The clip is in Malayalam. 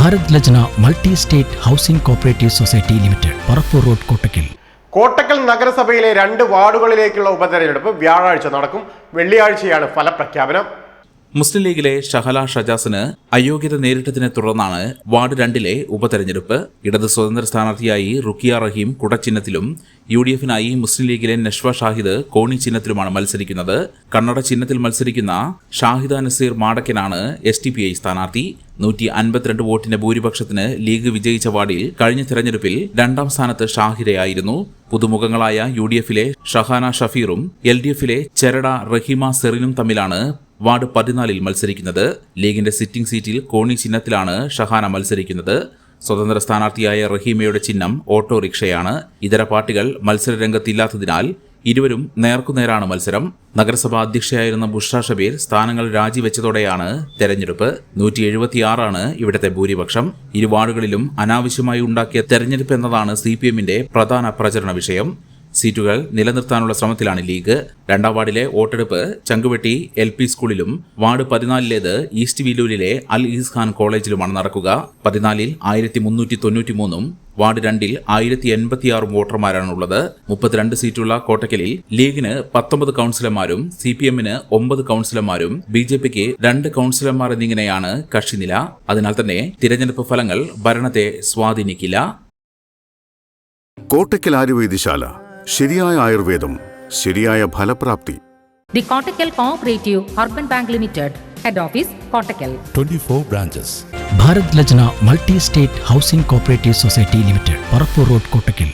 Bharat Lajna multi state housing cooperative society limited Parappur road Kottakkal. Kottakkal നഗരസഭയിലെ രണ്ട് വാർഡുകളിലേക്കുള്ള ഉപതെരഞ്ഞെടുപ്പ് വ്യാഴാഴ്ച നടക്കും. വെള്ളിയാഴ്ചയാണ് ഫലപ്രഖ്യാപനം. മുസ്ലിം ലീഗിലെ ഷഹല ഷജാസിന് അയോഗ്യത നേരിട്ടതിനെ തുടർന്നാണ് വാർഡ് രണ്ടിലെ ഉപതെരഞ്ഞെടുപ്പ്. ഇടത് സ്വതന്ത്ര സ്ഥാനാർത്ഥിയായി റുക്കിയ റഹീം കുടച്ചിഹ്നത്തിലും യു ഡി എഫിനായി മുസ്ലിം ലീഗിലെ നഷ്വ ഷാഹിദ് കോണി ചിഹ്നത്തിലുമാണ് മത്സരിക്കുന്നത്. കണ്ണട ചിഹ്നത്തിൽ മത്സരിക്കുന്ന ഷാഹിദ നസീർ മാടക്കനാണ് എസ് ടി പി ഐ സ്ഥാനാർത്ഥി. നൂറ്റി അൻപത്തിരണ്ട് വോട്ടിന്റെ ഭൂരിപക്ഷത്തിന് ലീഗ് വിജയിച്ച വാർഡിൽ കഴിഞ്ഞ തെരഞ്ഞെടുപ്പിൽ രണ്ടാം സ്ഥാനത്ത് ഷാഹിദയായിരുന്നു. പുതുമുഖങ്ങളായ യു ഡി എഫിലെ ഷഹാന ഷഫീറും എൽ ഡി എഫിലെ ചെരട റഹീമ സെറിനും തമ്മിലാണ് വാർഡ് പതിനാലിൽ മത്സരിക്കുന്നത് ലീഗിന്റെ സിറ്റിംഗ് സീറ്റിൽ കോണി ചിഹ്നത്തിലാണ് ഷഹാന മത്സരിക്കുന്നത്. സ്വതന്ത്ര സ്ഥാനാർത്ഥിയായ റഹീമയുടെ ചിഹ്നം ഓട്ടോറിക്ഷയാണ്. ഇതര പാർട്ടികൾ മത്സരരംഗത്തില്ലാത്തതിനാൽ ഇരുവരും നേർക്കുനേരാണ് മത്സരം. നഗരസഭാ അധ്യക്ഷയായിരുന്ന ബുഷ്ര ഷബീർ സ്ഥാനങ്ങൾ രാജിവെച്ചതോടെയാണ് തെരഞ്ഞെടുപ്പ്. നൂറ്റി എഴുപത്തിയാറാണ് ഇവിടത്തെ ഭൂരിപക്ഷം. ഇരു വാർഡുകളിലും അനാവശ്യമായി ഉണ്ടാക്കിയ തെരഞ്ഞെടുപ്പ് എന്നതാണ് സി പ്രധാന പ്രചരണ വിഷയം. സീറ്റുകൾ നിലനിർത്താനുള്ള ശ്രമത്തിലാണ് ലീഗ്. രണ്ടാം വാർഡിലെ വോട്ടെടുപ്പ് ചങ്കുവെട്ടി എൽ പി സ്കൂളിലും വാർഡ് പതിനാലിലേത് ഈസ്റ്റ് വില്ലൂരിലെ അൽ ഈസ് ഖാൻ കോളേജിലുമാണ് നടക്കുക. പതിനാലിൽ ആയിരത്തി മുന്നൂറ്റി തൊണ്ണൂറ്റി മൂന്നും വാർഡ് രണ്ടിൽ ആയിരത്തി എൺപത്തിയാറും വോട്ടർമാരാണുള്ളത്. മുപ്പത്തിരണ്ട് സീറ്റുള്ള കോട്ടക്കലിൽ ലീഗിന് പത്തൊമ്പത് കൌൺസിലർമാരും സി പി എമ്മിന് ഒമ്പത് കൌൺസിലർമാരും ബി ജെ പിക്ക് രണ്ട് കൌൺസിലർമാർ എന്നിങ്ങനെയാണ് കക്ഷിനില. അതിനാൽ തന്നെ തിരഞ്ഞെടുപ്പ് ഫലങ്ങൾ ഭരണത്തെ സ്വാധീനിക്കില്ല. കോട്ടയ്ക്കൽ ആയുർവേദശാല ശരിയായ ആയുർവേദം ശരിയായ ഫലപ്രാപ്തി. The Kottakkal Cooperative bank limited head office Kottakkal Kottakkal. 24 branches Bharat Lajna multi state housing cooperative society limited Parappur road Kottakkal